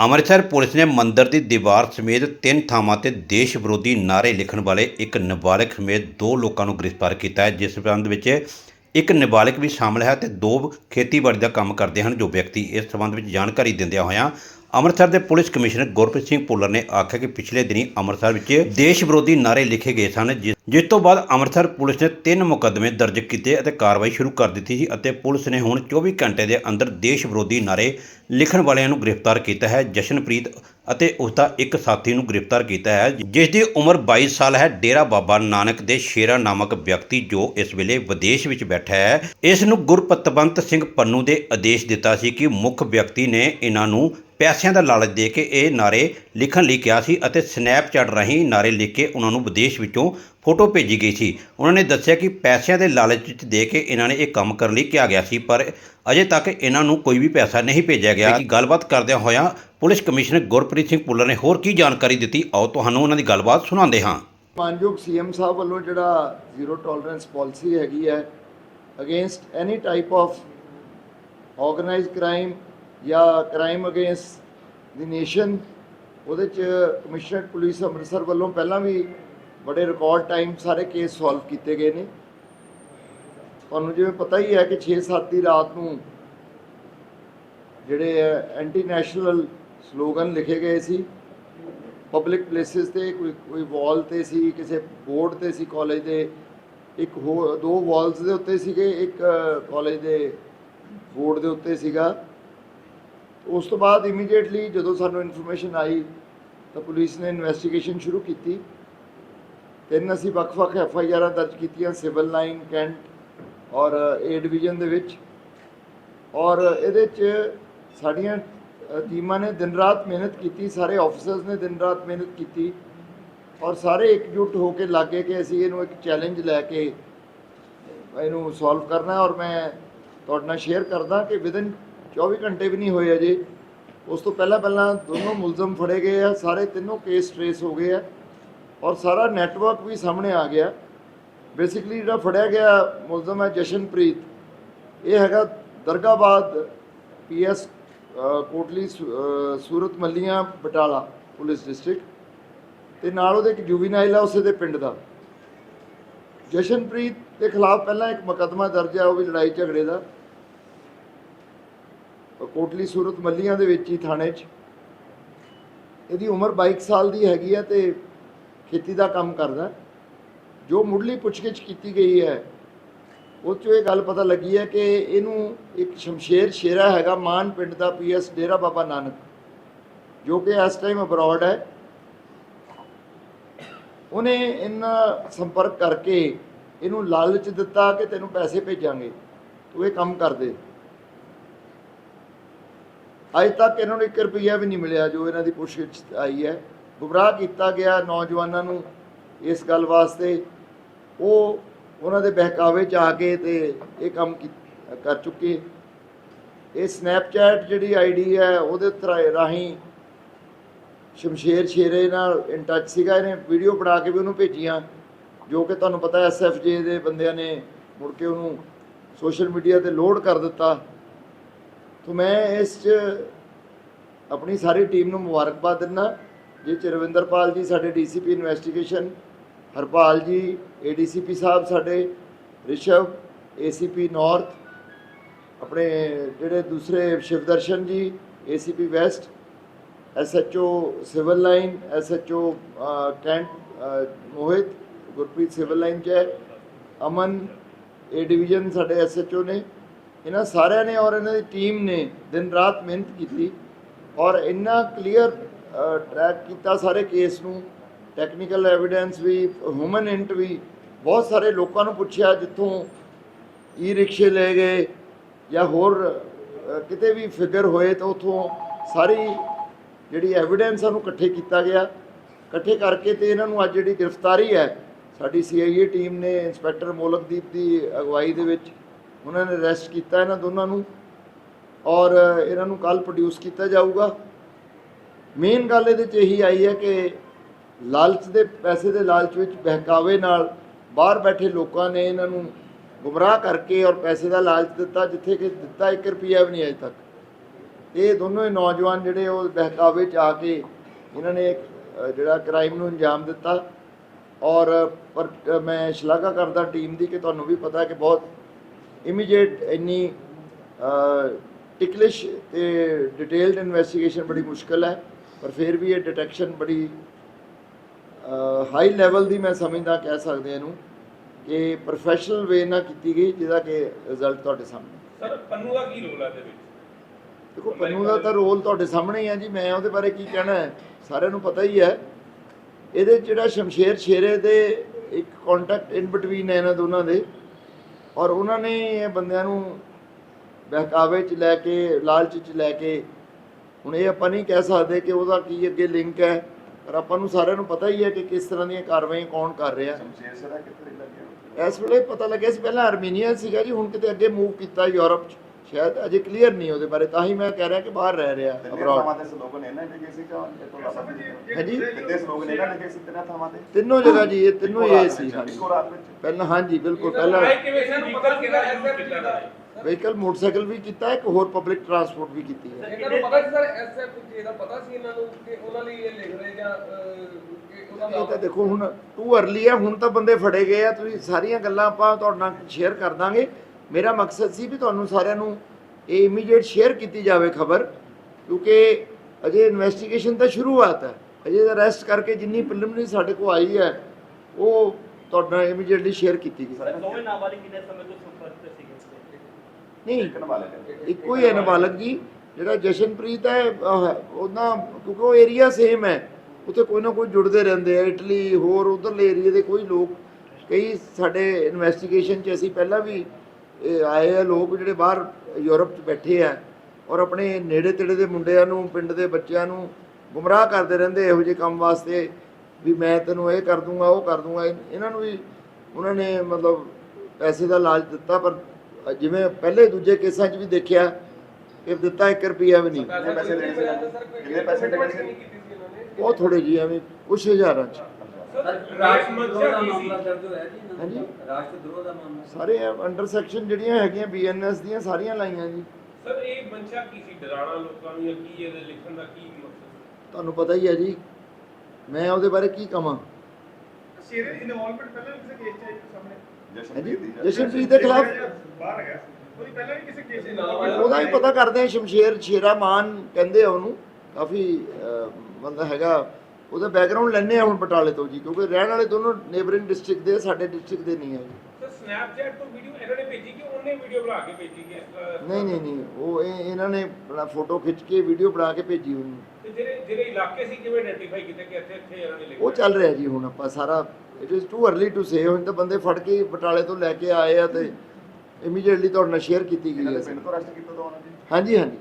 Amritsar police ਨੇ ਮੰਦਰ ਦੀ ਦੀਵਾਰ ਸਮੇਤ ਤਿੰਨ ਥਾਵਾਂ ਤੇ ਦੇਸ਼ ਵਿਰੋਧੀ ਨਾਅਰੇ ਲਿਖਣ ਵਾਲੇ ਇੱਕ ਨਾਬਾਲਗ ਸਮੇਤ ਦੋ ਲੋਕਾਂ ਨੂੰ ਗ੍ਰਿਫਤਾਰ ਕੀਤਾ ਹੈ, ਜਿਸ ਸੰਬੰਧ ਵਿੱਚ ਇੱਕ ਨਾਬਾਲਗ ਵੀ ਸ਼ਾਮਲ ਹੈ ਤੇ ਦੋ ਖੇਤੀਬਾੜੀ ਦਾ ਕੰਮ ਕਰਦੇ ਹਨ ਜੋ ਵਿਅਕਤੀ ਇਸ ਸੰਬੰਧ ਵਿੱਚ ਜਾਣਕਾਰੀ ਦਿੰਦਿਆਂ ਹੋਇਆਂ ਅੰਮ੍ਰਿਤਸਰ ਦੇ ਪੁਲਿਸ ਕਮਿਸ਼ਨਰ ਗੁਰਪ੍ਰੀਤ ਸਿੰਘ ਭੁੱਲਰ ਨੇ ਆਖਿਆ ਕਿ ਪਿਛਲੇ ਦਿਨੀ ਅੰਮ੍ਰਿਤਸਰ ਵਿੱਚ ਦੇਸ਼ ਵਿਰੋਧੀ ਨਾਅਰੇ ਲਿਖੇ ਗਏ ਸਨ, ਜਿਸ ਜਿਸ ਤੋਂ ਬਾਅਦ ਅੰਮ੍ਰਿਤਸਰ ਪੁਲਿਸ ਨੇ ਤਿੰਨ ਮੁਕੱਦਮੇ ਦਰਜ ਕੀਤੇ ਅਤੇ ਕਾਰਵਾਈ ਸ਼ੁਰੂ ਕਰ ਦਿੱਤੀ ਸੀ ਅਤੇ ਪੁਲਿਸ ਨੇ ਹੁਣ 24 ਘੰਟੇ ਦੇ ਅੰਦਰ ਦੇਸ਼ ਵਿਰੋਧੀ ਨਾਰੇ ਲਿਖਣ ਵਾਲਿਆਂ ਨੂੰ ਗ੍ਰਿਫਤਾਰ ਕੀਤਾ ਹੈ, ਜਸ਼ਨਪ੍ਰੀਤ ਅਤੇ ਉਸ ਦਾ ਇੱਕ ਸਾਥੀ ਨੂੰ ਗ੍ਰਿਫਤਾਰ ਕੀਤਾ ਹੈ, ਜਿਸ ਦੀ ਉਮਰ 22 ਸਾਲ ਹੈ। ਡੇਰਾ ਬਾਬਾ ਨਾਨਕ ਦੇ ਸ਼ੇਰਾ ਨਾਮਕ ਵਿਅਕਤੀ ਜੋ ਇਸ ਵੇਲੇ ਵਿਦੇਸ਼ ਵਿੱਚ ਬੈਠਾ ਹੈ, ਇਸ ਨੂੰ ਗੁਰਪਤਵੰਤ ਸਿੰਘ ਪੰਨੂ ਦੇ ਆਦੇਸ਼ ਦਿੱਤਾ ਸੀ ਕਿ ਮੁੱਖ ਵਿਅਕਤੀ ਨੇ ਇਹਨਾਂ ਨੂੰ ਪੈਸਿਆਂ ਦਾ ਲਾਲਚ ਦੇ ਕੇ ਇਹ ਨਾਰੇ ਲਿਖਣ ਲਈ ਕਿਹਾ ਸੀ ਅਤੇ ਸਨੈਪਚੈਟ ਰਾਹੀਂ ਨਾਰੇ ਲਿਖ ਕੇ ਉਹਨਾਂ ਨੂੰ ਵਿਦੇਸ਼ ਵਿੱਚੋਂ ਫੋਟੋ ਭੇਜੀ ਗਈ ਸੀ। ਉਹਨਾਂ ਨੇ ਦੱਸਿਆ ਕਿ ਪੈਸਿਆਂ ਦੇ ਲਾਲਚ ਵਿੱਚ ਦੇ ਕੇ ਇਹਨਾਂ ਨੇ ਇਹ ਕੰਮ ਕਰਨ ਲਈ ਕਿਹਾ ਗਿਆ ਸੀ ਪਰ ਅਜੇ ਤੱਕ ਇਹਨਾਂ ਨੂੰ ਕੋਈ ਵੀ ਪੈਸਾ ਨਹੀਂ ਭੇਜਿਆ ਗਿਆ। ਕਿ ਗੱਲਬਾਤ ਕਰਦਿਆਂ ਹੋਇਆਂ ਪੁਲਿਸ ਕਮਿਸ਼ਨਰ ਗੁਰਪ੍ਰੀਤ ਸਿੰਘ ਭੁੱਲਰ ਨੇ ਹੋਰ ਕੀ ਜਾਣਕਾਰੀ ਦਿੱਤੀ? ਆਓ ਤੁਹਾਨੂੰ ਉਹਨਾਂ ਦੀ ਗੱਲਬਾਤ ਸੁਣਾਉਂਦੇ ਹਾਂ। ਮਾਨਯੋਗ ਸੀਐਮ ਸਾਹਿਬ ਵੱਲੋਂ ਜਿਹੜਾ ਜ਼ੀਰੋ ਟੋਲਰੈਂਸ ਪਾਲਿਸੀ ਹੈਗੀ ਹੈ against any type of organised crime ਜਾਂ ਕ੍ਰਾਈਮ ਅਗੇਂਸਟ ਦੀ ਨੇਸ਼ਨ ਉਹਦੇ ਚ ਕਮਿਸ਼ਨਰਡ ਪੁਲਿਸ ਅੰਮ੍ਰਿਤਸਰ ਵੱਲੋਂ ਪਹਿਲਾਂ ਵੀ ਬੜੇ ਰਿਕਾਰਡ ਟਾਈਮ ਸਾਰੇ ਕੇਸ ਸੋਲਵ ਕੀਤੇ ਗਏ ਨੇ। ਤੁਹਾਨੂੰ ਜਿਵੇਂ ਪਤਾ ਹੀ ਹੈ ਕਿ 6-7 ਦੀ ਰਾਤ ਨੂੰ ਜਿਹੜੇ ਐਂਟੀ ਨੈਸ਼ਨਲ ਸਲੋਗਨ ਲਿਖੇ ਗਏ ਸੀ। ਪਬਲਿਕ ਪਲੇਸਿਸ ਤੇ, ਕੋਈ ਕੋਈ ਵਾਲ ਤੇ ਸੀ, ਕਿਸੇ ਬੋਰਡ ਤੇ ਸੀ ਕਾਲਜ ਦੇ। ਇੱਕ ਹੋਰ ਦੋ ਵਾਲਸ ਦੇ ਉੱਤੇ ਸੀਗੇ, ਇੱਕ ਕਾਲਜ ਦੇ ਬੋਰਡ ਦੇ ਉੱਤੇ ਸੀਗਾ। ਉਸ ਤੋਂ ਬਾਅਦ ਇਮੀਡੀਏਟਲੀ ਜਦੋਂ ਸਾਨੂੰ ਇਨਫੋਰਮੇਸ਼ਨ ਆਈ, ਤਾਂ ਪੁਲਿਸ ਨੇ ਇਨਵੈਸਟੀਗੇਸ਼ਨ ਸ਼ੁਰੂ ਕੀਤੀ। ਤਿੰਨ ਅਸੀਂ ਵੱਖ-ਵੱਖ ਐਫ ਆਈ ਆਰਾਂ ਦਰਜ ਕੀਤੀਆਂ, ਸਿਵਲ ਲਾਈਨ, ਕੈਂਟ ਔਰ ਏ ਡਿਵੀਜ਼ਨ ਦੇ ਵਿੱਚ। ਔਰ ਇਹਦੇ 'ਚ ਸਾਡੀਆਂ ਟੀਮਾਂ ਨੇ ਦਿਨ ਰਾਤ ਮਿਹਨਤ ਕੀਤੀ, ਸਾਰੇ ਆਫੀਸਰਸ ਨੇ ਦਿਨ ਰਾਤ ਮਿਹਨਤ ਕੀਤੀ। ਔਰ ਸਾਰੇ ਇਕਜੁੱਟ ਹੋ ਕੇ ਲੱਗੇ ਕਿ ਅਸੀਂ ਇਹਨੂੰ ਇੱਕ ਚੈਲੰਜ ਲੈ ਕੇ ਇਹਨੂੰ ਸੋਲਵ ਕਰਨਾ ਔਰ ਮੈਂ ਤੁਹਾਡੇ ਨਾਲ ਸ਼ੇਅਰ ਕਰਦਾ ਕਿ ਵਿਦਨ 24 ਘੰਟੇ ਵੀ ਨਹੀਂ ਹੋਏ ਅਜੇ। ਉਸ ਤੋਂ ਪਹਿਲਾਂ ਪਹਿਲਾਂ ਦੋਨੋਂ ਮੁਲਜ਼ਮ ਫੜੇ ਗਏ ਆ, ਸਾਰੇ ਤਿੰਨੋਂ ਕੇਸ ਟ੍ਰੇਸ ਹੋ ਗਏ ਆ। ਔਰ ਸਾਰਾ ਨੈਟਵਰਕ ਵੀ ਸਾਹਮਣੇ ਆ ਗਿਆ। ਬੇਸਿਕਲੀ ਜਿਹੜਾ ਫੜਿਆ ਗਿਆ ਮੁਲਜ਼ਮ ਹੈ ਜਸ਼ਨਪ੍ਰੀਤ, ਇਹ ਹੈਗਾ Dargabad PS Kotli Surat Malliyan, Batala police district ਤੇ ਨਾਲ ਉਹਦੇ ਇੱਕ ਜੁਵੀਨਾਈਲ ਆ ਉਸੇ ਦੇ ਪਿੰਡ ਦਾ। ਜਸ਼ਨਪ੍ਰੀਤ ਦੇ ਖਿਲਾਫ ਪਹਿਲਾਂ ਇੱਕ ਮੁਕੱਦਮਾ ਦਰਜ ਹੈ ਉਹ ਵੀ ਲੜਾਈ ਝਗੜੇ ਦਾ। ਕੋਟਲੀ ਸੂਰਤ ਮੱਲੀਆਂ ਦੇ ਵਿੱਚ ਹੀ ਥਾਣੇ 'ਚ। ਇਹਦੀ ਉਮਰ 22 ਸਾਲ ਦੀ ਹੈਗੀ ਹੈ ਤੇ ਖੇਤੀ ਦਾ ਕੰਮ ਕਰਦਾ। ਜੋ ਮੁੱਢਲੀ ਪੁੱਛਗਿੱਛ ਕੀਤੀ ਗਈ ਹੈ, ਉਹ 'ਚੋਂ ਇਹ ਗੱਲ ਪਤਾ ਲੱਗੀ ਹੈ ਕਿ ਇਹਨੂੰ ਇੱਕ ਸ਼ਮਸ਼ੇਰ ਸ਼ੇਰਾ ਹੈਗਾ, ਮਾਨ ਪਿੰਡ ਦਾ ਪੀਐਸ ਡੇਰਾ ਬਾਬਾ ਨਾਨਕ, ਜੋ ਕਿ ਇਸ ਟਾਈਮ ਅਬਰੋਡ ਹੈ। ਉਹਨੇ ਇਹਨਾਂ ਸੰਪਰਕ ਕਰਕੇ ਇਹਨੂੰ ਲਾਲਚ ਦਿੱਤਾ ਕਿ ਤੈਨੂੰ ਪੈਸੇ ਭੇਜਾਂਗੇ, ਤੂੰ ਇਹ ਕੰਮ ਕਰ ਦੇ। ਅੱਜ ਤੱਕ ਇਹਨਾਂ ਨੂੰ 1 ਰੁਪਈਆ ਵੀ ਨਹੀਂ ਮਿਲਿਆ ਜੋ ਇਹਨਾਂ ਦੀ ਪੁੱਛਗਿੱਛ ਆਈ ਹੈ। ਗੁੰਮਰਾਹ ਕੀਤਾ ਗਿਆ ਨੌਜਵਾਨਾਂ ਨੂੰ ਇਸ ਗੱਲ ਵਾਸਤੇ। ਉਹ ਉਹਨਾਂ ਦੇ ਬਹਿਕਾਵੇ ਚ ਆ ਕੇ ਤੇ ਇਹ ਕੰਮ ਕੀ- ਕਰ ਚੁੱਕੇ। ਇਹ ਸਨੈਪਚੈਟ ਜਿਹੜੀ ਆਈਡੀ ਹੈ, ਉਹਦੇ ਉੱਤੇ ਰਾਹੀਂ ਸ਼ਮਸ਼ੇਰ ਸ਼ੇਰੇ ਨਾਲ ਇਨ ਟੱਚ ਸੀਗਾ। ਇਹਨੇ ਵੀਡੀਓ ਬਣਾ ਕੇ ਵੀ ਉਹਨੂੰ ਭੇਜੀਆਂ, ਜੋ ਕਿ ਤੁਹਾਨੂੰ ਪਤਾ ਐਸਐਫਜੇ ਦੇ ਬੰਦਿਆਂ ਨੇ ਮੁੜ ਕੇ ਉਹਨੂੰ ਸੋਸ਼ਲ ਮੀਡੀਆ ਤੇ ਲੋਡ ਕਰ ਦਿੱਤਾ। ਤੋਂ ਮੈਂ ਇਸ 'ਚ ਆਪਣੀ ਸਾਰੀ ਟੀਮ ਨੂੰ ਮੁਬਾਰਕਬਾਦ ਦਿੰਦਾ। ਜਿਸ ਚ ਰਵਿੰਦਰਪਾਲ ਜੀ, ਸਾਡੇ ਡੀਸੀਪੀ ਇਨਵੈਸਟੀਗੇਸ਼ਨ, ਹਰਪਾਲ ਜੀ, ਏਡੀਸੀਪੀ ਸਾਹਿਬ ਸਾਡੇ, ਰਿਸ਼ਵ, ਏਸੀਪੀ ਨਾਰਥ, ਆਪਣੇ ਜਿਹੜੇ ਦੂਸਰੇ Shivdarshan ji, ACP west, SHO civil line, SHO cantt Mohit, Gurpreet civil line ਚ ਹੈ, ਅਮਨ ਏ ਡਿਵੀਜ਼ਨ ਸਾਡੇ ਐਸਐਚਓ ਨੇ, ਇਹਨਾਂ ਸਾਰਿਆਂ ਨੇ ਔਰ ਇਹਨਾਂ ਦੀ ਟੀਮ ਨੇ ਦਿਨ ਰਾਤ ਮਿਹਨਤ ਕੀਤੀ ਔਰ ਇੰਨਾ ਕਲੀਅਰ ਟਰੈਕ ਕੀਤਾ ਸਾਰੇ ਕੇਸ ਨੂੰ। ਟੈਕਨੀਕਲ ਐਵੀਡੈਂਸ ਵੀ ਹਿਊਮਨ ਇੰਟ ਵੀ। ਬਹੁਤ ਸਾਰੇ ਲੋਕਾਂ ਨੂੰ ਪੁੱਛਿਆ ਜਿੱਥੋਂ ਈ ਰਿਕਸ਼ੇ ਲੈ ਗਏ ਜਾਂ ਹੋਰ ਕਿਤੇ ਵੀ ਫਿਗਰ ਹੋਏ ਤਾਂ ਉਥੋਂ ਸਾਰੀ ਜਿਹੜੀ ਐਵੀਡੈਂਸ ਉਹਨੂੰ ਇਕੱਠੇ ਕੀਤਾ ਗਿਆ। ਇਕੱਠੇ ਕਰਕੇ ਤੇ ਇਹਨਾਂ ਨੂੰ ਅੱਜ ਜਿਹੜੀ ਗ੍ਰਿਫਤਾਰੀ ਹੈ, ਸਾਡੀ ਸੀਆਈਏ ਟੀਮ ਨੇ, ਇੰਸਪੈਕਟਰ ਮੋਲਕਦੀਪ ਦੀ ਅਗਵਾਈ ਦੇ ਵਿੱਚ ਉਹਨਾਂ ਨੇ ਅਰੈਸਟ ਕੀਤਾ ਇਹਨਾਂ ਦੋਨਾਂ ਨੂੰ। ਔਰ, ਇਹਨਾਂ ਨੂੰ ਕੱਲ ਪ੍ਰੋਡਿਊਸ ਕੀਤਾ ਜਾਊਗਾ। ਮੇਨ ਗੱਲ ਇਹਦੇ 'ਚ ਇਹੀ ਆਈ ਹੈ ਕਿ ਲਾਲਚ ਦੇ ਪੈਸੇ ਦੇ ਲਾਲਚ ਵਿੱਚ ਬਹਿਕਾਵੇ ਨਾਲ ਬਾਹਰ ਬੈਠੇ ਲੋਕਾਂ ਨੇ ਇਹਨਾਂ ਨੂੰ ਗੁੰਮਰਾਹ ਕਰਕੇ ਔਰ ਪੈਸੇ ਦਾ ਲਾਲਚ ਦਿੱਤਾ, ਜਿੱਥੇ ਕਿ ਦਿੱਤਾ 1 ਰੁਪਿਆ ਵੀ ਨਹੀਂ ਅਜੇ ਤੱਕ। ਇਹ ਦੋਨੋਂ ਹੀ ਨੌਜਵਾਨ ਜਿਹੜੇ ਉਹ ਬਹਿਕਾਵੇ ਚ ਆ ਕੇ ਇਹਨਾਂ ਨੇ ਜਿਹੜਾ ਕ੍ਰਾਈਮ ਨੂੰ ਅੰਜਾਮ ਦਿੱਤਾ। ਔਰ, ਪਰ ਮੈਂ ਸ਼ਲਾਘਾ ਕਰਦਾ ਟੀਮ ਦੀ ਕਿ ਤੁਹਾਨੂੰ ਵੀ ਪਤਾ ਕਿ ਬਹੁਤ ਇਮੀਡੀਏਟ ਇੰਨੀ ਟਿਕਲਿਸ਼ ਤੇ ਡਿਟੇਲਡ ਇਨਵੈਸਟੀਗੇਸ਼ਨ ਬੜੀ ਮੁਸ਼ਕਲ ਹੈ। ਪਰ ਫਿਰ ਵੀ ਇਹ ਡਿਟੈਕਸ਼ਨ ਬੜੀ ਹਾਈ ਲੈਵਲ ਦੀ ਮੈਂ ਸਮਝਦਾ ਕਹਿ ਸਕਦੇ ਇਹਨੂੰ ਕਿ ਪ੍ਰੋਫੈਸ਼ਨਲ ਵੇ ਨਾਲ ਕੀਤੀ ਗਈ ਜਿਹਦਾ ਕਿ ਰਿਜ਼ਲਟ ਤੁਹਾਡੇ ਸਾਹਮਣੇ। ਸਰ ਪੰਨੂ ਦਾ ਕੀ ਰੋਲ ਹੈ ਇਹਦੇ ਵਿੱਚ? ਦੇਖੋ ਪੰਨੂ ਦਾ ਤਾਂ ਰੋਲ ਤੁਹਾਡੇ ਸਾਹਮਣੇ ਹੀ ਹੈ ਜੀ ਮੈਂ ਉਹਦੇ ਬਾਰੇ ਕੀ ਕਹਿਣਾ ਹੈ ਸਾਰਿਆਂ ਨੂੰ ਪਤਾ ਹੀ ਹੈ। ਇਹਦੇ ਜਿਹੜਾ ਸ਼ਮਸ਼ੇਰ ਸ਼ੇਰੇ ਦੇ ਇੱਕ ਕੰਟੈਕਟ ਇਨ ਬਿਟਵੀਨ ਹੈ ਇਹਨਾਂ ਦੋਨਾਂ ਦੇ ਔਰ ਉਹਨਾਂ ਨੇ ਇਹ ਬੰਦਿਆਂ ਨੂੰ ਬਹਿਕਾਵੇ 'ਚ ਲੈ ਕੇ ਲਾਲਚ 'ਚ ਲੈ ਕੇ ਹੁਣ ਇਹ ਆਪਾਂ ਨਹੀਂ ਕਹਿ ਸਕਦੇ ਕਿ ਉਹਦਾ ਕੀ ਅੱਗੇ ਲਿੰਕ ਹੈ ਪਰ ਆਪਾਂ ਨੂੰ ਸਾਰਿਆਂ ਨੂੰ ਪਤਾ ਹੀ ਹੈ ਕਿ ਕਿਸ ਤਰ੍ਹਾਂ ਦੀਆਂ ਕਾਰਵਾਈਆਂ ਕੌਣ ਕਰ ਰਿਹਾ। ਇਸ ਵੇਲੇ ਪਤਾ ਲੱਗਿਆ ਸੀ ਪਹਿਲਾਂ ਆਰਮੀਨੀਆ ਸੀਗਾ ਜੀ ਹੁਣ ਕਿਤੇ ਅੱਗੇ ਮੂਵ ਕੀਤਾ ਯੂਰਪ 'ਚ। ਸ਼ਾਇਦ ਅਜੇ ਕਲੀਅਰ ਨਹੀਂ ਉਹਦੇ ਬਾਰੇ ਤਾਂ ਹੀ ਮੈਂ ਕਹਿ ਰਿਹਾ ਕਿ ਬਾਹਰ ਰਹਿ ਰਿਹਾ ਤਿੰਨੇ ਅਬਰੋਡ ਤਿੰਨਾਂ ਜਗ੍ਹਾ ਜੀ ਇਹ ਤਿੰਨੋਂ ਇਹ ਸੀ ਹਾਂਜੀ। ਪਹਿਲਾਂ ਹਾਂਜੀ ਬਿਲਕੁਲ ਪਹਿਲਾਂ ਵਹੀਕਲ ਮੋਟਰਸਾਈਕਲ ਵੀ ਕੀਤਾ ਇੱਕ ਹੋਰ ਪਬਲਿਕ ਟਰਾਂਸਪੋਰਟ ਵੀ ਕੀਤੀ ਹੈ। ਇਹਨਾਂ ਨੂੰ ਪਤਾ ਸੀ ਸਰ ਐਸਐਫ ਦਾ ਪਤਾ ਸੀ ਇਹਨਾਂ ਨੂੰ ਕਿ ਉਹਨਾਂ ਲਈ ਇਹ ਲਿਖ ਰਹੇ ਜਾਂ ਅਹ, ਕਿ ਉਹਦਾ ਇਹ ਤਾਂ ਦੇਖੋ ਹੁਣ ਟੂ ਅਰਲੀ ਹੈ ਹੁਣ ਤਾਂ ਬੰਦੇ ਫੜੇ ਗਏ ਆ ਤੁਸੀਂ ਸਾਰੀਆਂ ਗੱਲਾਂ ਆਪਾਂ ਤੁਹਾਡੇ ਨਾਲ ਸ਼ੇਅਰ ਕਰ ਦਾਂਗੇ। ਮੇਰਾ ਮਕਸਦ ਸੀ ਵੀ ਤੁਹਾਨੂੰ ਸਾਰਿਆਂ ਨੂੰ ਇਹ ਇਮੀਡੀਏਟ ਸ਼ੇਅਰ ਕੀਤੀ ਜਾਵੇ ਖਬਰ ਕਿਉਂਕਿ ਅਜੇ ਇਨਵੈਸਟੀਗੇਸ਼ਨ ਤਾਂ ਸ਼ੁਰੂਆਤ ਹੈ। ਅਜੇ ਅਰੈਸਟ ਕਰਕੇ ਜਿੰਨੀ ਪ੍ਰੀਲਿਮਿਨਰੀ ਸਾਡੇ ਕੋਲ ਆਈ ਹੈ ਉਹ ਤੁਹਾਡੇ ਨਾਲ ਇਮੀਡੀਏਟਲੀ ਸ਼ੇਅਰ ਕੀਤੀ ਗਈ। ਦੋਵੇਂ ਨਾਬਾਲਿਗ ਕਿੰਨੇ ਸਮੇਂ ਤੋਂ ਸੰਪਰਕ ਤੇ ਸੀਗੇ? ਨਹੀਂ। ਇੱਕ ਹੀ। ਹੈ ਨਾਬਾਲਗ ਜੀ ਜਿਹੜਾ ਜਸ਼ਨਪ੍ਰੀਤ ਹੈ ਉਹਨਾਂ ਕਿਉਂਕਿ ਉਹ ਏਰੀਆ ਸੇਮ ਹੈ। ਉੱਥੇ ਕੋਈ ਨਾ ਕੋਈ ਜੁੜਦੇ ਰਹਿੰਦੇ ਆ ਇਟਲੀ ਹੋਰ ਉਧਰਲੇ ਏਰੀਆ ਦੇ ਕੋਈ ਲੋਕ। ਕਈ ਸਾਡੇ ਇਨਵੈਸਟੀਗੇਸ਼ਨ 'ਚ ਅਸੀਂ ਪਹਿਲਾਂ ਵੀ ਆਏ ਆ ਲੋਕ ਜਿਹੜੇ ਬਾਹਰ ਯੂਰਪ 'ਚ ਬੈਠੇ ਆ ਔਰ ਆਪਣੇ ਨੇੜੇ ਤੇੜੇ ਦੇ ਮੁੰਡਿਆਂ ਨੂੰ ਪਿੰਡ ਦੇ ਬੱਚਿਆਂ ਨੂੰ ਗੁੰਮਰਾਹ ਕਰਦੇ ਰਹਿੰਦੇ ਇਹੋ ਜਿਹੇ ਕੰਮ ਵਾਸਤੇ ਵੀ ਮੈਂ ਤੈਨੂੰ ਇਹ ਕਰ ਦੂੰਗਾ ਉਹ ਕਰ ਦੂੰਗਾ। ਇਹਨਾਂ ਨੂੰ ਵੀ ਉਹਨਾਂ ਨੇ ਮਤਲਬ ਪੈਸੇ ਦਾ ਲਾਲਚ ਦਿੱਤਾ ਪਰ ਜਿਵੇਂ ਪਹਿਲੇ ਦੂਜੇ ਕੇਸਾਂ 'ਚ ਵੀ ਦੇਖਿਆ ਕਿ ਦਿੱਤਾ 1 ਰੁਪਿਆ ਵੀ ਨਹੀਂ। ਕਿੰਨੇ ਪੈਸੇ ਦੇਣੇ ਸੀ? ਕਿੰਨੇ ਪੈਸੇ ਦੇਣੇ ਸੀ? ਨਹੀਂ ਕੀਤੀ ਸੀ ਇਹਨਾਂ ਨੇ? ਬਹੁਤ ਥੋੜੇ ਜੀ ਐਵੇਂ ਕੁਛ ਹਜ਼ਾਰਾਂ 'ਚ। ਸਾਰੇ ਅੰਡਰ ਸੈਕਸ਼ਨ ਜਿਹੜੀਆਂ ਹੈਗੀਆਂ ਬੀਐਨਐਸ ਦੀਆਂ ਸਾਰੀਆਂ ਲਾਈਆਂ ਜੀ। ਸਰ ਇਹ ਮੰਚਾ ਕੀ ਸੀ? ਡਰਾਣਾ ਲੋਕਾਂ ਨੂੰ ਜਾਂ ਕੀ ਇਹਦੇ ਲਿਖਣ ਦਾ ਕੀ ਮਕਸਦ? ਤੁਹਾਨੂੰ ਪਤਾ ਹੀ ਹੈ ਜੀ ਮੈਂ ਉਹਦੇ ਬਾਰੇ ਕੀ ਕਵਾਂ? ਸ਼ੇਰੇ ਦੀ ਇਨਵੋਲਵਮੈਂਟ ਪਹਿਲਾਂ ਕਿਸੇ ਕੇਸ 'ਚ ਸਾਹਮਣੇ। ਜਸ਼ਨਪ੍ਰੀਤ ਦੀ ਜਸ਼ਨਪ੍ਰੀਤ ਦੇ ਖਿਲਾਫ ਬਾਹਰ ਹੈਗਾ ਉਹਦੀ ਪਹਿਲਾਂ ਵੀ ਕਿਸੇ ਕੇਸ 'ਚ ਉਹਦਾ ਵੀ ਪਤਾ ਕਰਦੇ ਆ ਸ਼ਮਸ਼ੇਰ ਸ਼ੇਰਾ ਮਾਨ ਕਹਿੰਦੇ ਆ ਉਹਨੂੰ ਕਾਫੀ ਬੰਦਾ ਹੈਗਾ। ਉਹਦਾ ਬੈਕਗ੍ਰਾਉਂਡ ਲੈਣੇ ਆ ਹੁਣ ਬਟਾਲੇ ਤੋਂ ਜੀ ਕਿਉਂਕਿ ਰਹਿਣ ਵਾਲੇ ਦੋਨੋਂ ਨੇਬਰਿੰਗ ਡਿਸਟ੍ਰਿਕਟ ਦੇ ਆ, ਸਾਡੇ ਡਿਸਟ੍ਰਿਕਟ ਦੇ ਨਹੀਂ ਸਰ ਸਨੈਪਚੈਟ ਤੋਂ ਵੀਡੀਓ ਇਹਨਾਂ ਨੇ ਭੇਜੀ ਕਿ ਉਹਨੇ ਵੀਡੀਓ ਬਣਾ ਕੇ ਭੇਜੀ ਕਿ ਇਸ ਤਰ੍ਹਾਂ ਨਹੀਂ ਨਹੀਂ ਨਹੀਂ ਉਹ ਇਹ ਇਹਨਾਂ ਨੇ ਆਪਣਾ ਫੋਟੋ ਖਿੱਚ ਕੇ ਵੀਡੀਓ ਬਣਾ ਕੇ ਭੇਜੀ ਉਹਨੂੰ ਤੇ ਜਿਹੜੇ ਜਿਹੜੇ ਇਲਾਕੇ ਸੀ ਕਿਵੇਂ ਆਇਡੈਂਟੀਫਾਈ ਕੀਤੇ ਕਿ ਇੱਥੇ ਇੱਥੇ ਇਹਨਾਂ ਨੇ ਲਿਖਿਆ? ਉਹ ਚੱਲ ਰਿਹਾ ਜੀ ਹੁਣ ਆਪਾਂ ਸਾਰਾ it is too early to say ਹੁਣ ਤਾਂ ਬੰਦੇ ਫੜ ਕੇ ਬਟਾਲੇ ਤੋਂ ਲੈ ਕੇ ਆਏ ਆ ਤੇ ਇਮੀਡੀਏਟਲੀ ਤੁਹਾਡੇ ਨਾਲ ਸ਼ੇਅਰ ਕੀਤੀ ਗਈ ਹੈ। ਪਿੰਡ ਤੋਂ ਕੀਤਾ ਜੀ ਹਾਂਜੀ ਹਾਂਜੀ।